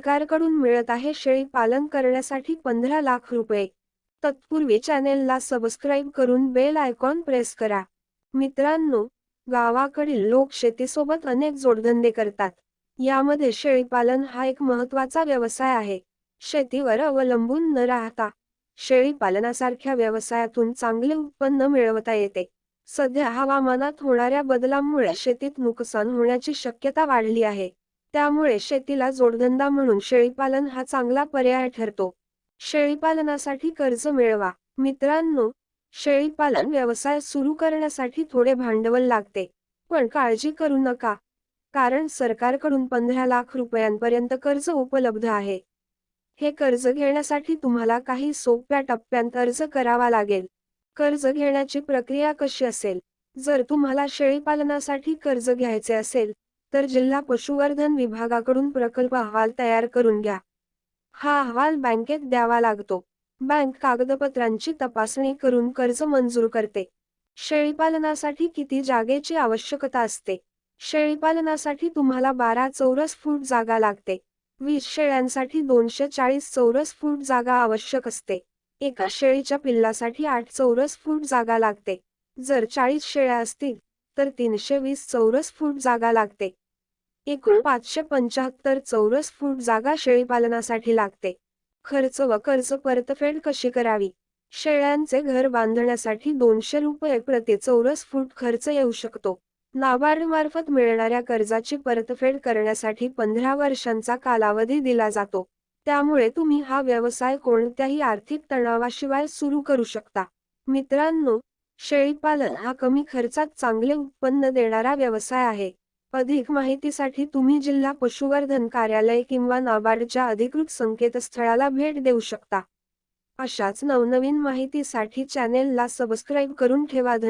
सरकारकडून मिळत आहे शेळी पालन करण्यासाठी पंधरा लाख रुपये. तत्पूर्वी चॅनेलला सबस्क्राईब करून बेल आयकॉन प्रेस करा. मित्रांनो गावाकडील लोक शेतीसोबत अनेक जोडधंदे करतात. यामध्ये शेळीपालन हा एक महत्त्वाचा व्यवसाय आहे. शेतीवर अवलंबून न राहता शेळीपालनासारख्या व्यवसायातून चांगले उत्पन्न मिळवता येते. सध्या हवामानात होणाऱ्या बदलांमुळे शेतीत नुकसान होण्याची शक्यता वाढली आहे. त्यामुळे शेतीला जोडधंदा म्हणून शेळीपालन हा चांगला पर्याय ठरतो. शेळीपालनासाठी कर्ज मिळवा. मित्रांनो शेळीपालन व्यवसाय सुरू करण्यासाठी थोडे भांडवल लागते. पण काळजी करू नका. कारण सरकारकडून पंधरा लाख रुपयांपर्यंत कर्ज उपलब्ध आहे. हे कर्ज घेण्यासाठी तुम्हाला काही सोप्या टप्प्यांत अर्ज करावा लागेल. कर्ज घेण्याची प्रक्रिया कशी असेल? जर तुम्हाला शेळीपालनासाठी कर्ज घ्यायचे असेल तर जिल्हा पशुवर्धन विभागाकडून प्रकल्प अहवाल तयार करून घ्या. हा अहवाल बँकेत द्यावा लागतो. बँक कागदपत्रांची तपासणी करून कर्ज मंजूर करते. शेळीपालनासाठी किती जागेची आवश्यकता असते? शेळीपालनासाठी तुम्हाला बारा चौरस फूट जागा लागते. वीस शेळ्यांसाठी दोनशे चाळीस चौरस फूट जागा आवश्यक असते. एका शेळीच्या पिल्लासाठी आठ चौरस फूट जागा लागते. जर चाळीस शेळ्या असतील तर तीनशे वीस चौरस फूट जागा लागते. एकूण पाचशे पंच्याहत्तर चौरस फूट जागा शेळीपालनासाठी लागते. खर्च व कर्ज परतफेड कशी करावी? शेळ्यांचे घर बांधण्यासाठी दोनशे रुपये प्रति चौरस फूट खर्च येऊ शकतो. नाबार्ड मार्फत मिळणाऱ्या कर्जाची परतफेड करण्यासाठी पंधरा वर्षांचा कालावधी दिला जातो. त्यामुळे तुम्ही हा व्यवसाय कोणत्याही आर्थिक तणावाशिवाय सुरू करू शकता. मित्रांनो शेळीपालन हा कमी खर्चात चांगले उत्पन्न देणारा व्यवसाय आहे. अधिक माहितीसाठी तुम्ही जिल्हा पशुवर्धन कार्यालय किंवा नाबार्डच्या अधिकृत संकेतस्थळाला भेट देऊ शकता. अशाच नवनवीन माहितीसाठी चॅनेलला सबस्क्राईब करून ठेवा. धन्यवाद.